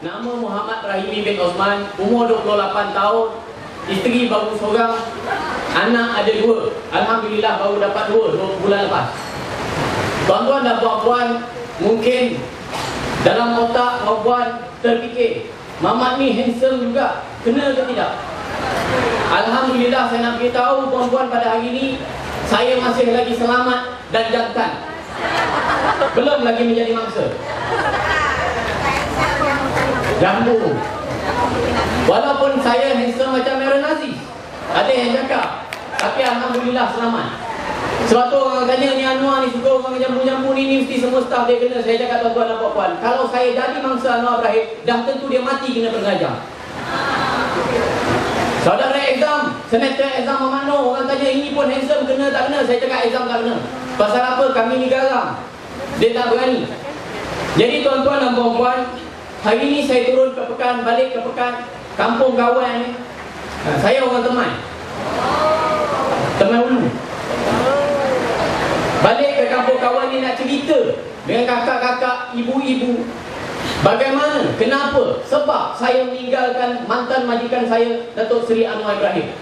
Nama Muhammad Rahimi bin Osman, umur 28 tahun, isteri baru seorang, anak ada dua. Alhamdulillah baru dapat dua, dua bulan lepas. Tuan-tuan dan puan-puan, mungkin dalam otak perempuan terfikir, Mamat ni handsome juga, kena ke tidak? Alhamdulillah saya nak beritahu puan-puan pada hari ini, saya masih lagi selamat dan jantan. Belum lagi menjadi mangsa. Jambu. Walaupun saya handsome macam Aaron Aziz. Ada yang cakap. Tapi Alhamdulillah selamat. Sebab tu orang tanya ni Anwar ni suka orang jambu-jambu ni, ni mesti semua staff dia kena. Saya cakap tuan-tuan dan puan-puan. Kalau saya jadi mangsa Anwar Ibrahim, dah tentu dia mati kena pengajar. Saudara exam, semester exam mana orang tanya ini pun handsome kena tak kena. Saya cakap exam tak kena. Pasal apa? Kami ni garam. Dia tak berani. Jadi tuan-tuan dan puan-puan, hari ini saya turun ke pekan, balik ke pekan, kampung kawan ni. Ha, saya orang teman. Teman ulu. Balik ke kampung kawan ni nak cerita dengan kakak-kakak, ibu-ibu. Bagaimana? Kenapa? Sebab saya meninggalkan mantan majikan saya, Datuk Seri Anwar Ibrahim.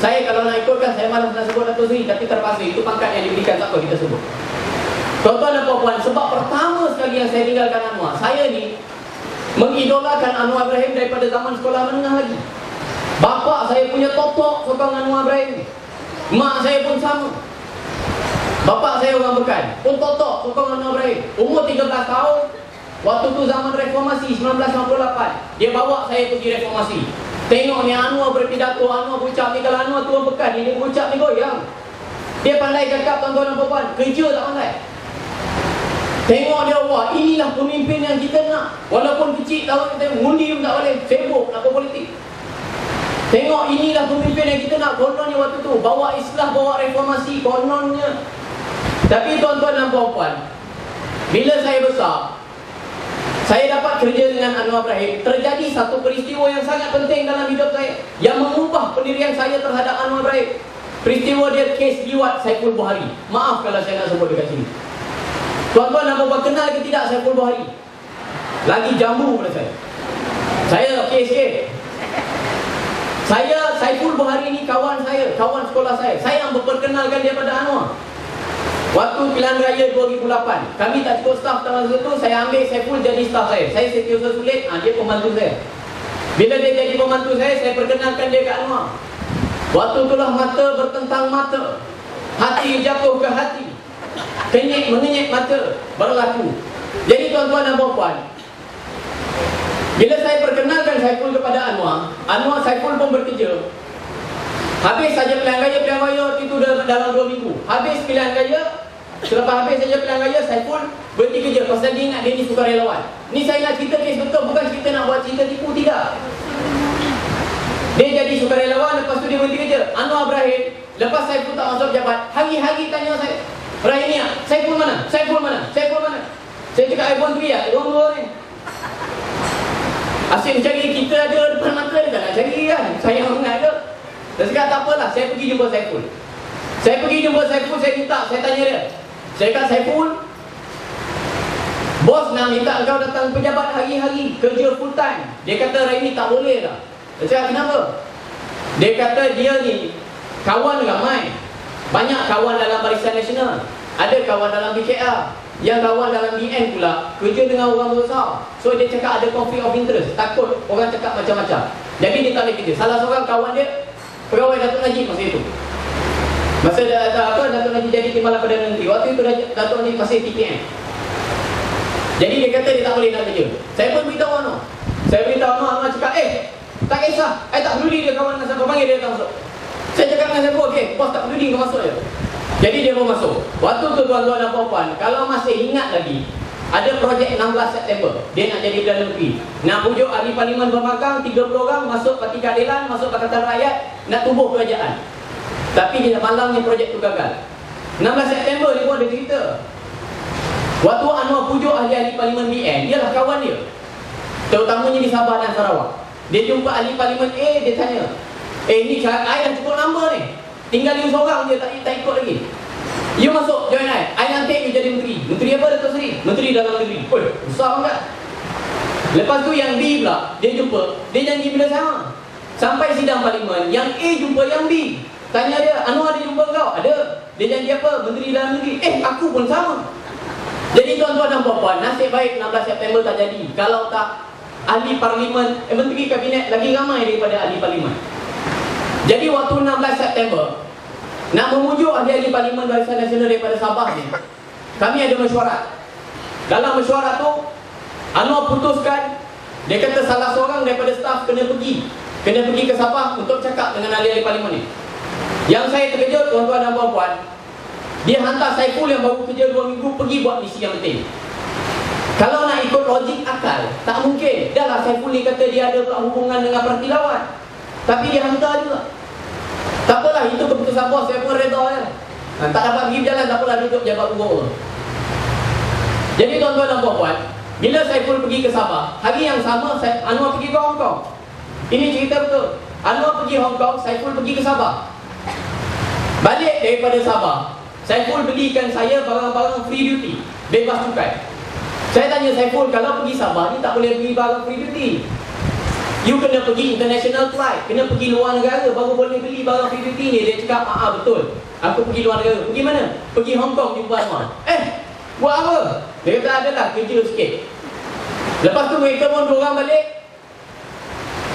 Saya kalau nak ikutkan, saya malas nak sebut Datuk Seri, tapi terpaksa. Itu pangkat yang diberikan, tak kita sebut. Tuan-tuan dan puan-puan, sebab pertama sekali yang saya tinggalkan Anwar, saya ni mengidolakan Anwar Ibrahim daripada zaman sekolah menengah lagi. Bapa saya punya totok sokong Anwar Ibrahim. Mak saya pun sama. Bapa saya orang bekan, pun totok sokong Anwar Ibrahim. Umur 13 tahun, waktu tu zaman reformasi 1998, dia bawa saya pergi reformasi. Tengok ni Anwar berpidato, Anwar berucap ni kalau Anwar turun bekan ni, dia berucap ni goyang. Dia pandai cakap tuan-tuan dan puan kerja tak pandai. Inilah pemimpin yang kita nak. Walaupun kecil tahu kita ngundi pun tak boleh, sibuk nak berpolitik. Tengok inilah pemimpin yang kita nak kononnya waktu tu bawa islah, bawa reformasi kononnya. Tapi tuan-tuan dan puan-puan, bila saya besar, saya dapat kerja dengan Anwar Ibrahim, terjadi satu peristiwa yang sangat penting dalam hidup saya yang mengubah pendirian saya terhadap Anwar Ibrahim. Peristiwa dia kes liwat Saiful Buhari. Maaf kalau saya nak sebut dekat sini. Tuan-tuan dan puan kenal ke tidak Saiful Buhari? Lagi jambu pada saya. Saya okey sikit. Saya Saiful Buhari ni kawan saya, kawan sekolah saya. Saya yang memperkenalkan dia pada Anwar. Waktu pilihan raya 2008, kami tak cukup staf tahun itu, saya ambil Saiful jadi staf saya. Saya Setiausaha Sulit, ha, dia pembantu saya. Bila dia jadi pembantu saya, saya perkenalkan dia ke Anwar. Waktu itulah mata bertentang mata. Hati jatuh ke hati. Kenyek mengenyek mata berlaku. Jadi tuan-tuan dan puan bila saya perkenalkan Saiful kepada Anwar, Anwar Saiful pun bekerja. Habis saja pilihan raya, pilihan raya itu dalam dua minggu. Habis pilihan raya, selepas habis saja pilihan raya, Saiful berhenti kerja. Pasal dia ingat dia ni sukarelawan. Ni saya nak cerita kes betul, bukan cerita nak buat cerita tipu, tidak. Dia jadi sukarelawan, lepas tu dia berhenti kerja. Anwar Ibrahim, lepas Saiful tak masuk jabat, hari-hari tanya saya, Ibrahim ni, Saiful mana? Saiful mana? Saiful mana? Saya cakap iPhone 3 ya, dua-dua ni. Asyik cari kita ada depan mata dia tak nak cari kan. Saya ingat ada. Dan cakap tak apalah, saya pergi jumpa Saiful. Saya pergi jumpa Saiful, saya minta, saya tanya dia. Saya kata Saiful, bos nak minta kau datang pejabat hari-hari, kerja full time. Dia kata Raimi tak boleh lah. Saya cakap kenapa? Dia kata dia ni kawan ramai. Banyak kawan dalam Barisan Nasional. Ada kawan dalam BKR. Yang kawan dalam DN pula kerja dengan orang besar. So dia cakap ada conflict of interest. Takut orang cakap macam-macam. Jadi dia tak boleh kerja. Salah seorang kawan dia pegawai Datuk Najib masa itu. Masa dah, dah apa Datuk Najib jadi Timbalan Perdana Menteri. Waktu itu Datuk Najib masih TPM. Jadi dia kata dia tak boleh nak kerja. Saya pun beritahu Anwar. Saya beritahu Anwar, Anwar cakap, eh, tak kisah. Eh, tak peduli dia kawan dengan siapa. Panggil dia datang masuk. Saya cakap dengan saya, okey, bos tak peduli kau masuk je. Jadi dia mau masuk. Waktu tu tuan-tuan dan puan kalau masih ingat lagi, ada projek 16 September. Dia nak jadi Perdana Menteri. Nak pujuk ahli parlimen Pembangkang, 30 orang masuk Parti Keadilan, masuk Pakatan Rakyat, nak tubuh kerajaan. Tapi dia malangnya projek tu gagal. 16 September dia pun ada cerita. Waktu Anwar pujuk ahli-ahli parlimen BN, dia lah kawan dia. Terutamanya di Sabah dan Sarawak. Dia jumpa ahli parlimen A, dia tanya, Eh ni saya dah cukup lama ni Tinggal dia seorang je tak, tak ikut lagi You masuk join I I nanti you jadi menteri Menteri apa Datuk Seri? Menteri dalam negeri Oh besar kan Lepas tu yang B pula, dia jumpa, dia janji bila sama. Sampai sidang parlimen, yang A jumpa yang B. Tanya dia, Anwar ada jumpa kau? Ada. Dia janji apa? Menteri dalam negeri. Eh, aku pun sama. Jadi tuan-tuan dan puan-puan, nasib baik 16 September tak jadi. Kalau tak, ahli parlimen, eh, menteri kabinet lagi ramai daripada ahli parlimen. Jadi waktu 16 September, nak memujuk ahli-ahli parlimen Barisan Nasional daripada Sabah ni, kami ada mesyuarat. Dalam mesyuarat tu, Anwar putuskan, dia kata salah seorang daripada staf kena pergi. Kena pergi ke Sabah untuk cakap dengan ahli-ahli parlimen ni. Yang saya terkejut tuan-tuan dan puan-puan Dia hantar Saiful yang baru kerja 2 minggu Pergi buat misi yang penting Kalau nak ikut logik akal Tak mungkin Dah lah Saiful ni kata dia ada hubungan dengan parti lawan Tapi dia hantar juga. Tak apalah itu keputusan bos. Saya pun reda ya. Ha, tak dapat pergi berjalan Tak apalah duduk jabat buruk Jadi tuan-tuan dan puan-puan Bila Saiful pergi ke Sabah Hari yang sama Anwar pergi ke Hong Kong. Ini cerita betul. Anwar pergi Hong Kong Saiful pergi ke Sabah. Balik daripada Sabah Saiful belikan saya barang-barang free duty Bebas cukai. Saya tanya Saiful Kalau pergi Sabah ni tak boleh beli barang free duty You kena pergi international flight Kena pergi luar negara Baru boleh beli barang duty ni Dia cakap ah, ah betul Aku pergi luar negara Pergi mana? Pergi Hong Kong jumpa Anwar Eh Buat apa? Dia kata adalah kerja sikit Lepas tu mereka pun orang balik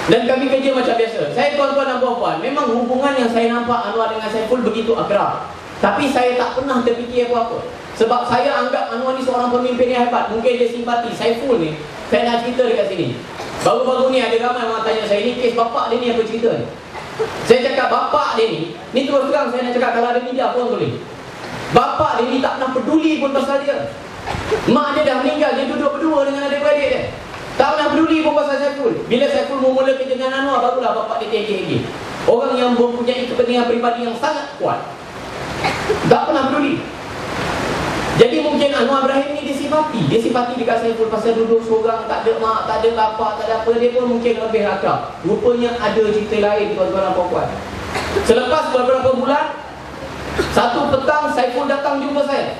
dan kami kerja macam biasa. Saya tuan-tuan dan puan-puan, memang hubungan yang saya nampak Anwar dengan Saiful begitu akrab. Tapi saya tak pernah terfikir apa-apa. Sebab saya anggap Anwar ni seorang pemimpin yang hebat. Mungkin dia simpati. Saiful ni, saya nak cerita dekat sini. Baru-baru ni ada ramai orang tanya saya, ni kes bapak dia ni apa cerita ni? Saya cakap bapak dia ni, ni terus terang saya nak cakap kalau ada media pun boleh. Bapak dia ni tak pernah peduli pun pasal dia. Mak dia dah meninggal, dia duduk berdua dengan adik-beradik dia. Tak pernah peduli pun pasal Saiful. Bila Saiful memula kerja dengan Anwar, barulah bapak dia tinggi-tinggi. Orang yang mempunyai kepentingan peribadi yang sangat kuat. Tak pernah peduli. Jadi mungkin Anwar Ibrahim ni dia simpati. Dia simpati dekat Saiful pasal duduk seorang, tak ada mak, tak ada bapak, tak ada apa. Dia pun mungkin lebih akrab. Rupanya ada cerita lain tuan-tuan dan puan Selepas beberapa bulan, satu petang Saiful datang jumpa saya.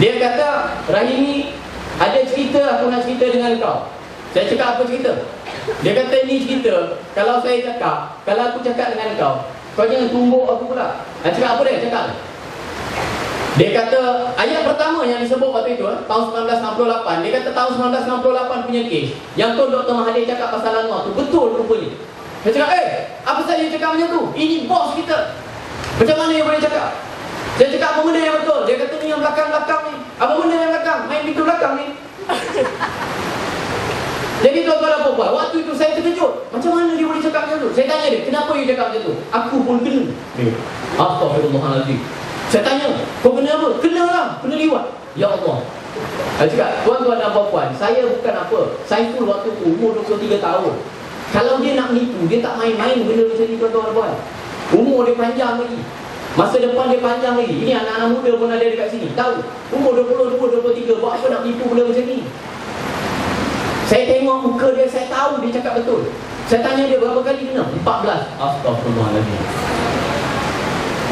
Dia kata, Rahimi, ada cerita aku nak cerita dengan kau Saya cakap apa cerita? Dia kata ini cerita Kalau saya cakap Kalau aku cakap dengan kau Kau jangan tumbuk aku pula Saya cakap apa dia? Cakap Dia kata Ayat pertama yang disebut waktu itu eh, Tahun 1968 Dia kata tahun 1968 punya kes Yang tu Dr. Mahathir cakap pasal Anwar tu Betul rupanya Saya cakap eh Apa saja cakap macam tu? Ini bos kita Macam mana yang boleh cakap? Saya cakap apa benda yang betul? Dia kata ni yang belakang-belakang ni. Apa benda yang belakang? Main pintu belakang ni. Jadi tuan-tuan dan puan waktu itu saya terkejut. Macam mana dia boleh cakap macam tu? Saya tanya dia, kenapa dia cakap macam tu? Aku pun kena. Astagfirullahaladzim. Saya tanya, kau kena apa? Kena lah, kena liwat. Ya Allah. Saya cakap, tuan-tuan dan puan saya bukan apa. Saya pun waktu tu umur 23 tahun. Kalau dia nak menipu, dia tak main-main benda macam ni tuan-tuan dan puan. Umur dia panjang lagi. Masa depan dia panjang lagi. Ini anak-anak muda pun ada dekat sini. Tahu? Umur 22, 23. Buat apa nak tipu benda macam ni? Saya tengok muka dia, saya tahu dia cakap betul. Saya tanya dia berapa kali kena? 14. Astagfirullahaladzim.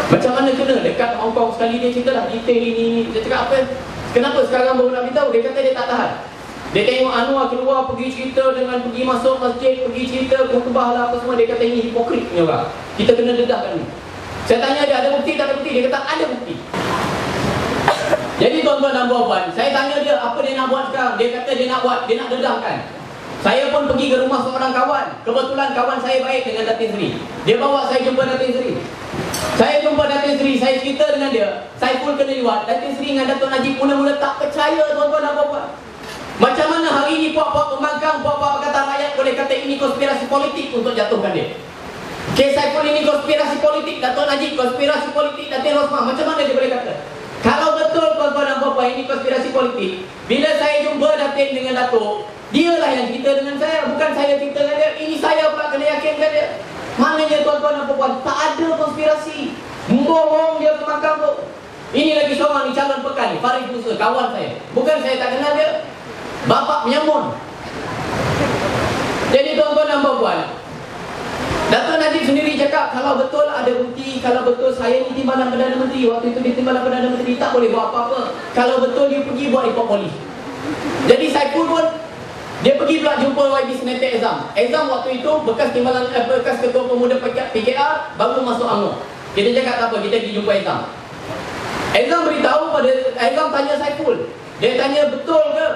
Macam mana kena? Dekat Hong Kong sekali dia cerita lah detail ini, ini. Dia cakap apa? Kenapa sekarang baru nak beritahu? Dia kata dia tak tahan. Dia tengok Anwar keluar pergi cerita dengan pergi masuk masjid, pergi cerita, khutbah lah apa semua. Dia kata ini hipokrit ni orang. Kita kena dedahkan ni. Saya tanya dia ada bukti tak ada bukti? Dia kata ada bukti. Jadi tuan-tuan dan puan-puan, saya tanya dia apa dia nak buat sekarang. Dia kata dia nak buat, dia nak dedahkan. Saya pun pergi ke rumah seorang kawan. Kebetulan kawan saya baik dengan Datin Sri. Dia bawa saya jumpa Datin Sri. Saya jumpa Datin Sri, saya cerita dengan dia. Saya pun kena liwat. Datin Sri dengan Datuk Najib mula-mula tak percaya tuan-tuan dan puan-puan. Macam mana hari ini puak-puak pembangkang, puak-puak Pakatan Rakyat boleh kata ini konspirasi politik untuk jatuhkan dia. Kes Saiful ini konspirasi politik Dato' Najib konspirasi politik Datin Rosmah Macam mana dia boleh kata Kalau betul tuan-tuan dan puan ini konspirasi politik Bila saya jumpa Datin dengan Dato' Dialah yang cerita dengan saya Bukan saya cerita dengan dia Ini saya pula kena yakinkan dia Maknanya tuan-tuan dan puan Tak ada konspirasi Membohong dia ke makam tu Ini lagi seorang ni calon pekan ni Farid Musa kawan saya Bukan saya tak kenal dia Bapak penyamun Jadi tuan-tuan dan puan Dato' Najib sendiri cakap kalau betul ada bukti, kalau betul saya ni timbalan Perdana Menteri, waktu itu dia timbalan Perdana Menteri, tak boleh buat apa-apa. Kalau betul dia pergi buat report polis. Jadi saya pun Dia pergi pula jumpa YB Senator Ezam. Ezam waktu itu bekas timbalan eh, bekas ketua pemuda PKR baru masuk UMNO. Kita cakap tak apa, kita pergi jumpa Ezam. Ezam beritahu pada Ezam tanya Saiful. Dia tanya betul ke?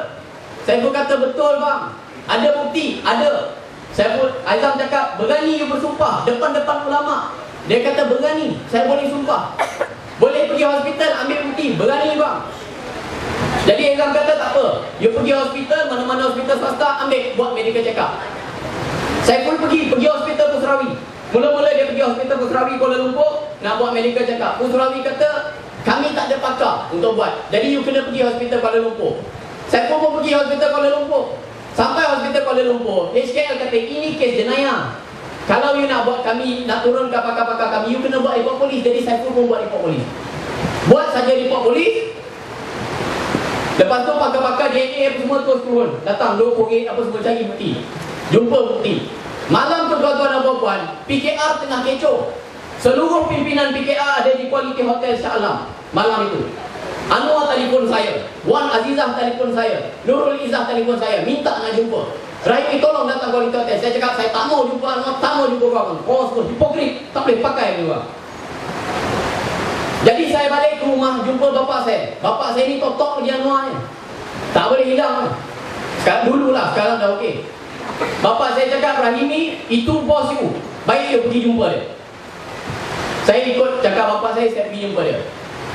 Saiful kata betul bang. Ada bukti? Ada. Saiful Ezam cakap berani you bersumpah depan-depan ulama. Dia kata berani. Saya boleh sumpah. Boleh pergi hospital ambil bukti. Berani bang. Jadi Ezam kata tak apa. You pergi hospital, mana-mana hospital swasta Ambil, buat medical check up Saya pun pergi, pergi hospital Pusrawi. Mula-mula dia pergi hospital Pusrawi Kuala Lumpur Nak buat medical check up Pusrawi kata Kami tak ada pakar untuk buat. Jadi you kena pergi hospital Kuala Lumpur. Saya pun, pun pergi hospital Kuala Lumpur. Sampai hospital Kuala Lumpur HKL kata ini kes jenayah. Kalau you nak buat kami Nak turunkan pakar-pakar kami You kena buat report polis. Jadi saya pun, pun buat report polis. Buat saja report polis Lepas tu pakar-pakar DNA semua terus turun. Datang dua ringgit apa semua cari bukti. Jumpa bukti. Malam tu tuan-tuan dan puan PKR tengah kecoh. Seluruh pimpinan PKR ada di Quality Hotel Shah Alam Malam itu. Anwar telefon saya Wan Azizah telefon saya Nurul Izzah telefon saya Minta nak jumpa. Rahimi tolong datang Quality Hotel. Saya cakap saya tak mau jumpa Anwar Tak mau jumpa orang Oh semua hipokrit Tak boleh pakai ni orang saya balik ke rumah jumpa bapa saya. Bapa saya ni totok dia Anwar ni. Tak boleh hilang. Sekarang dululah, sekarang dah okey. Bapa saya cakap Rahimi itu bos you. Baik you pergi jumpa dia. Saya ikut cakap bapa saya saya pergi jumpa dia.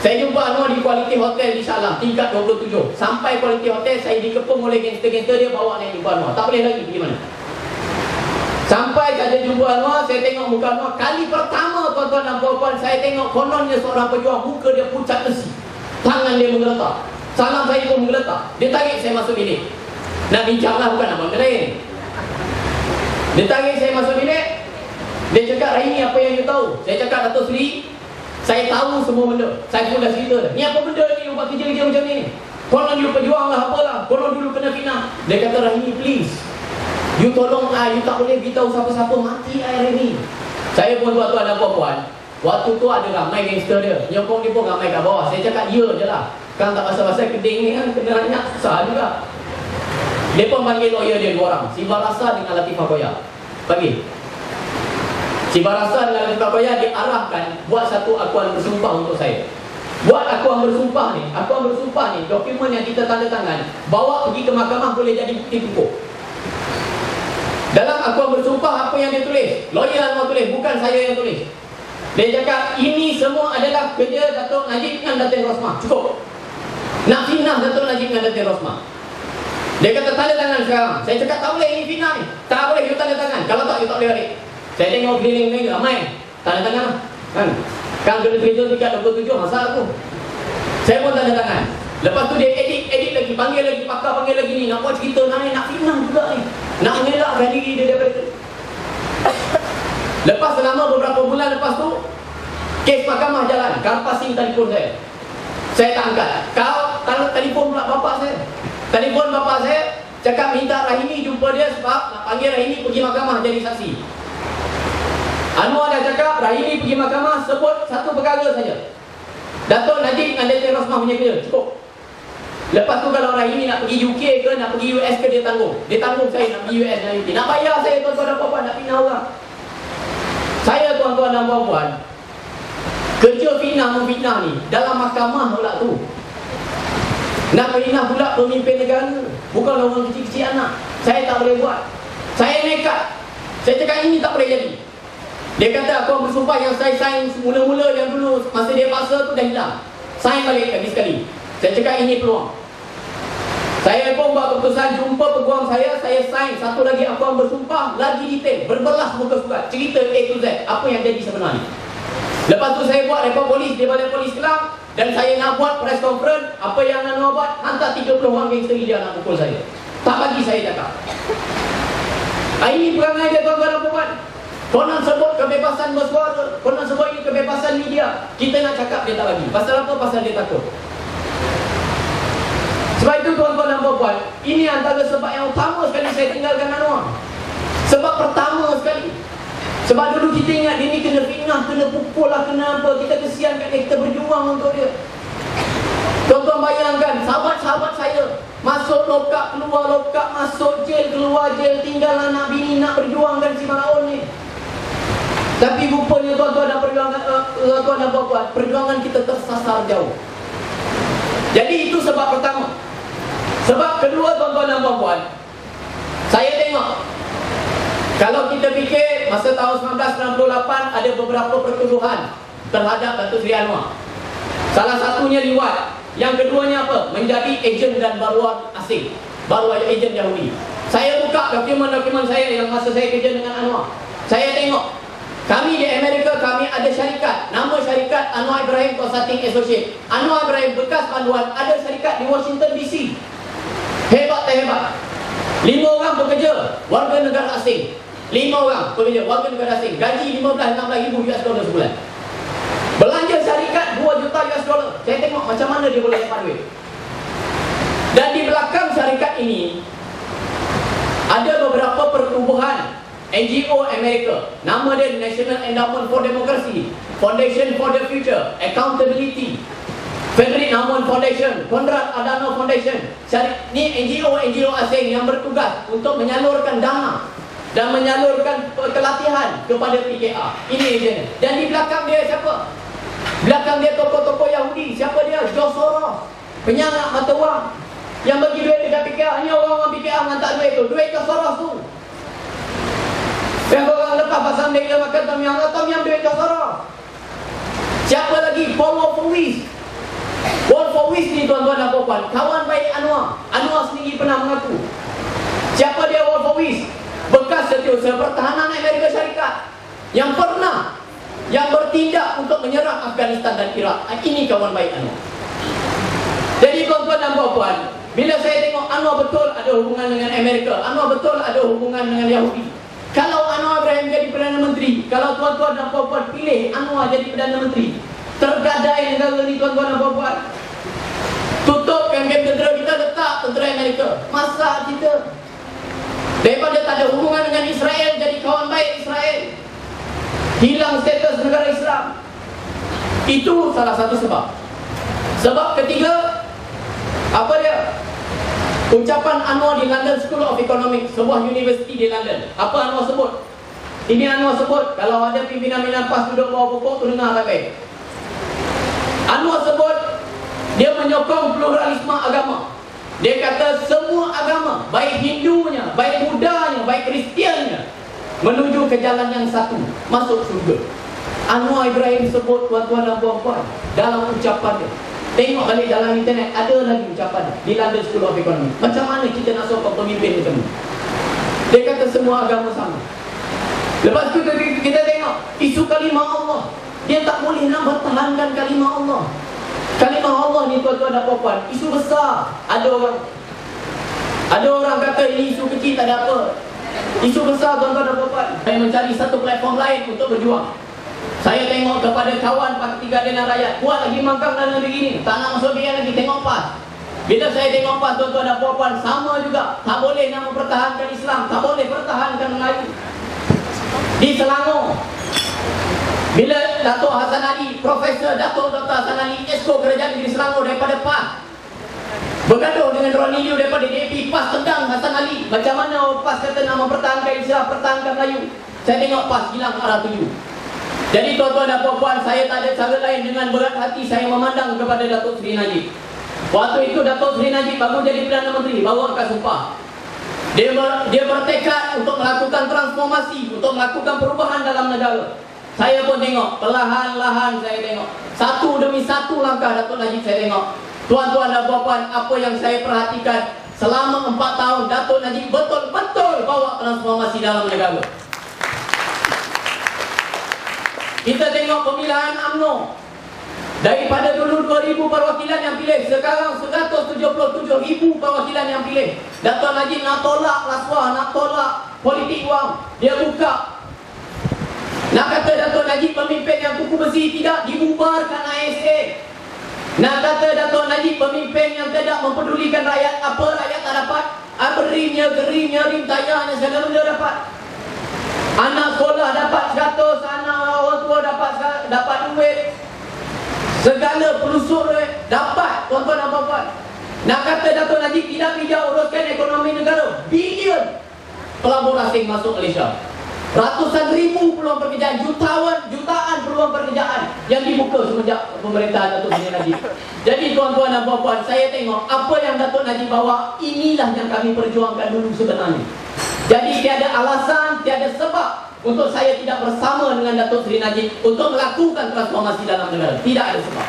Saya jumpa Anwar di Quality Hotel di Salam tingkat 27. Sampai Quality Hotel saya dikepung oleh gangster-gangster dia bawa naik jumpa Anwar. Tak boleh lagi pergi mana. Sampai saja jumpa Anwar, saya tengok muka Anwar. Kali pertama tuan-tuan dan puan-puan, saya tengok kononnya seorang pejuang. Muka dia pucat besi. Tangan dia menggeletar. Salam saya pun menggeletar. Dia tarik saya masuk bilik. Nak bincang lah, bukan nak lain. Dia tarik saya masuk bilik. Dia cakap, Rahimi apa yang you tahu? Saya cakap, Dato' Sri, saya tahu semua benda. Saya pun dah cerita dah. Ni apa benda ni, buat kerja-kerja macam ni? Konon you pejuang lah, apalah. Konon dulu kena fitnah. Dia kata, Rahimi, please. You tolong I, you tak boleh beritahu siapa-siapa mati I hari ni. Saya pun tuan-tuan dan puan-puan, waktu tu ada ramai gangster dia. Nyokong dia pun ramai kat bawah. Saya cakap ya je lah. Kan tak pasal-pasal keding ni kan, kena banyak susah juga. Dia pun panggil lawyer dia dua orang. Si Barasa dengan Latifah Koya. Bagi. Si Barasa dengan Latifah Koya diarahkan buat satu akuan bersumpah untuk saya. Buat akuan bersumpah ni, akuan bersumpah ni, dokumen yang kita tanda tangan, bawa pergi ke mahkamah boleh jadi bukti pokok. Dalam akuan bersumpah apa yang dia tulis? Lawyer Anwar tulis, bukan saya yang tulis. Dia cakap ini semua adalah kerja Datuk Najib dengan Datin Rosmah. Cukup. Nak fitnah Datuk Najib dengan Datin Rosmah. Dia kata tanda tangan sekarang. Saya cakap tak boleh ini fitnah ni. Tak boleh you tanda tangan. Kalau tak you tak boleh balik. Saya tengok keliling ni ramai. Tanda tangan lah. Kan? Kan kena kerja tingkat 27 masa aku. Saya pun tanda tangan. Lepas tu dia edit, edit lagi, panggil lagi, pakar panggil lagi ni. Nak buat cerita naik, nak fitnah juga ni. Nak mengelakkan diri dia daripada Lepas selama beberapa bulan lepas tu, kes mahkamah jalan. Karpas Singh telefon saya. Saya tak angkat. Kau taruh telefon pula bapak saya. Telefon bapak saya, cakap minta Rahimi jumpa dia sebab nak panggil Rahimi pergi mahkamah jadi saksi. Anwar dah cakap, Rahimi pergi mahkamah sebut satu perkara saja. Datuk Najib dengan Datuk Rosmah punya kerja. Cukup. Lepas tu kalau orang ini nak pergi UK ke, nak pergi US ke, dia tanggung. Dia tanggung saya nak pergi US dan UK. Nak bayar saya tuan-tuan dan puan-puan, nak pindah orang. Saya tuan-tuan dan puan-puan, kerja fitnah memfitnah ni, dalam mahkamah pula tu. Nak fitnah pula pemimpin negara. Bukan orang kecil-kecil anak. Saya tak boleh buat. Saya nekat. Saya cakap ini tak boleh jadi. Dia kata aku bersumpah yang saya sign mula-mula yang dulu masa dia paksa tu dah hilang. Sign balik lagi sekali. Saya cakap ini peluang. Saya pun buat keputusan jumpa peguam saya, saya sign satu lagi aku bersumpah, lagi detail, berbelas muka surat, cerita A to Z, apa yang jadi sebenarnya. Lepas tu saya buat report polis di balai polis kelam dan saya nak buat press conference, apa yang nak nak buat, hantar 30 orang gangster dia nak pukul saya. Tak bagi saya cakap. Ah, ini perangai dia tuan-tuan dan puan. Konon sebut kebebasan bersuara, konon sebut ini kebebasan media. Kita nak cakap dia tak bagi. Pasal apa? Pasal dia takut. Sebab itu tuan-tuan dan puan Ini antara sebab yang utama sekali saya tinggalkan Anwar Sebab pertama sekali Sebab dulu kita ingat dia ni kena fitnah Kena pukul lah, kena apa Kita kesian kat dia, kita berjuang untuk dia Tuan-tuan bayangkan Sahabat-sahabat saya Masuk lokap, keluar lokap, masuk jail, keluar jail, tinggal anak bini nak berjuangkan si Maraon ni. Tapi rupanya tuan-tuan dan perjuangan uh, tuan-tuan dan puan perjuangan kita tersasar jauh. Jadi itu sebab pertama. Sebab kedua tuan-tuan dan puan saya tengok kalau kita fikir masa tahun 1998 ada beberapa pertuduhan terhadap Datuk Seri Anwar. Salah satunya liwat. Yang keduanya apa? Menjadi ejen dan baruan asing. Baruan ejen Yahudi. Saya buka dokumen-dokumen saya yang masa saya kerja dengan Anwar. Saya tengok. Kami di Amerika, kami ada syarikat. Nama syarikat Anwar Ibrahim Consulting Associate. Anwar Ibrahim bekas panduan ada syarikat di Washington DC. Hebat tak hebat? Lima orang bekerja, warga negara asing. Lima orang pekerja warga negara asing gaji 15-16 ribu US dollar sebulan. Belanja syarikat 2 juta US dollar. Saya tengok macam mana dia boleh dapat duit. Dan di belakang syarikat ini ada beberapa pertubuhan NGO Amerika. Nama dia National Endowment for Democracy, Foundation for the Future, Accountability, Frederick Naumann Foundation, Konrad Adano Foundation. Ini NGO-NGO asing yang bertugas untuk menyalurkan dana dan menyalurkan pelatihan kepada PKR. Ini dia. Dan di belakang dia siapa? Belakang dia tokoh-tokoh Yahudi. Siapa dia? George Soros. Penyangak mata wang. Yang bagi duit dekat PKR. Ini orang-orang PKR hantar duit tu. Duit George Soros tu. Yang orang lepas pasang dia makan Tom Yam. Tom Yam duit George Soros. Siapa lagi? Paul Wolfowitz. Wolfowitz ni tuan-tuan dan puan Kawan baik Anwar. Anwar sendiri pernah mengaku. Siapa dia Wolfowitz? bekas setiausaha pertahanan Amerika Syarikat yang pernah yang bertindak untuk menyerang Afghanistan dan Iraq. Ah, ini kawan baik Anwar. Jadi tuan-tuan dan puan-puan, bila saya tengok Anwar betul ada hubungan dengan Amerika, Anwar betul ada hubungan dengan Yahudi. Kalau Anwar Ibrahim jadi Perdana Menteri, kalau tuan-tuan dan puan-puan pilih Anwar jadi Perdana Menteri, tergadai negara ini tuan-tuan dan puan-puan. Tutupkan game tentera kita, letak tentera Amerika. Masa kita Daripada tak ada hubungan dengan Israel Jadi kawan baik Israel Hilang status negara Islam Itu salah satu sebab Sebab ketiga Apa dia? Ucapan Anwar di London School of Economics Sebuah universiti di London Apa Anwar sebut? Ini Anwar sebut Kalau ada pimpinan minat pas duduk bawah pokok Tu dengar baik Anwar sebut Dia menyokong pluralisme agama dia kata semua agama, baik Hindunya, baik Budanya, baik Kristiannya menuju ke jalan yang satu, masuk surga. Anwar Ibrahim sebut tuan-tuan dan puan-puan dalam ucapan dia. Tengok balik dalam internet, ada lagi ucapan di London School of Economics. Macam mana kita nak sokong pemimpin macam ni? Dia kata semua agama sama. Lepas tu kita tengok isu kalimah Allah. Dia tak boleh nak bertahankan kalimah Allah. Kalimah Allah ni tuan-tuan dan puan Isu besar. Ada orang Ada orang kata ini isu kecil tak ada apa. Isu besar tuan-tuan dan puan Saya mencari satu platform lain untuk berjuang. Saya tengok kepada kawan Parti Gadianan Rakyat Kuat lagi mangkang dalam negeri ni. Tak nak masuk dia lagi tengok pas. Bila saya tengok pas tuan-tuan dan puan sama juga. Tak boleh nak mempertahankan Islam Tak boleh pertahankan Melayu. Di Selangor bila Datuk Hasan Ali, Profesor Datuk Dr. Hasan Ali, Esko Kerajaan Negeri Selangor daripada PAS Bergaduh dengan Ronnie Liu daripada DAP PAS tendang Hasan Ali. Macam mana PAS kata nak mempertahankan Islam, pertahankan Melayu? Saya tengok PAS hilang arah tuju. Jadi tuan-tuan dan puan-puan, saya tak ada cara lain dengan berat hati saya memandang kepada Datuk Seri Najib. Waktu itu Datuk Seri Najib baru jadi Perdana Menteri, baru angkat sumpah. Dia, dia bertekad untuk melakukan transformasi, untuk melakukan perubahan dalam negara saya pun tengok, perlahan-lahan saya tengok. Satu demi satu langkah Datuk Najib saya tengok. Tuan-tuan dan puan-puan, apa yang saya perhatikan selama empat tahun Datuk Najib betul-betul bawa transformasi dalam negara. Kita tengok pemilihan UMNO. Daripada dulu 2000 perwakilan yang pilih, sekarang 177 ribu perwakilan yang pilih. Datuk Najib nak tolak rasuah, nak tolak politik wang. Dia buka nak kata Datuk Najib pemimpin yang kuku besi tidak dibubarkan ASA. Nak kata Datuk Najib pemimpin yang tidak mempedulikan rakyat apa rakyat tak dapat. Apa rimnya, gerimnya, rim tayarnya segala benda dapat. Anak sekolah dapat 100, anak orang tua dapat dapat duit. Segala pelusuk duit dapat tuan-tuan dan puan-puan. Nak kata Dato' Najib tidak bijak uruskan ekonomi negara. Bilion pelabur asing masuk Malaysia. Ratusan ribu peluang pekerjaan, jutaan, jutaan peluang pekerjaan yang dibuka semenjak pemerintahan Datuk Seri Najib. Jadi tuan-tuan dan puan-puan, saya tengok apa yang Datuk Najib bawa, inilah yang kami perjuangkan dulu sebenarnya. Jadi tiada alasan, tiada sebab untuk saya tidak bersama dengan Datuk Seri Najib untuk melakukan transformasi dalam negara. Tidak ada sebab.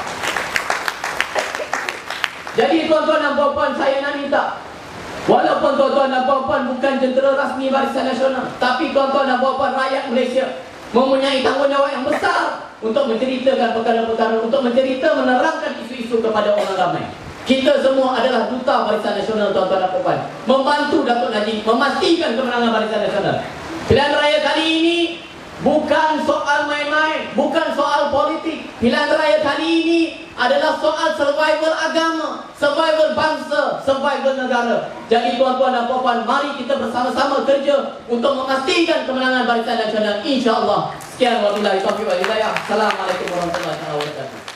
Jadi tuan-tuan dan puan-puan saya nak minta Walaupun tuan-tuan dan puan-puan bukan jentera rasmi Barisan Nasional Tapi tuan-tuan dan puan-puan rakyat Malaysia Mempunyai tanggungjawab yang besar Untuk menceritakan perkara-perkara Untuk mencerita menerangkan isu-isu kepada orang ramai. Kita semua adalah duta Barisan Nasional tuan-tuan dan puan-puan. Membantu Datuk Najib Memastikan kemenangan Barisan Nasional. Pilihan raya kali ini Bukan soal main-main, bukan soal politik. Pilihan raya kali ini adalah soal survival agama, survival bangsa, survival negara. Jadi tuan-tuan dan puan-puan, mari kita bersama-sama kerja untuk memastikan kemenangan Barisan Nasional insya-Allah. Sekian wabillahi taufiq wal hidayah. Assalamualaikum warahmatullahi wabarakatuh.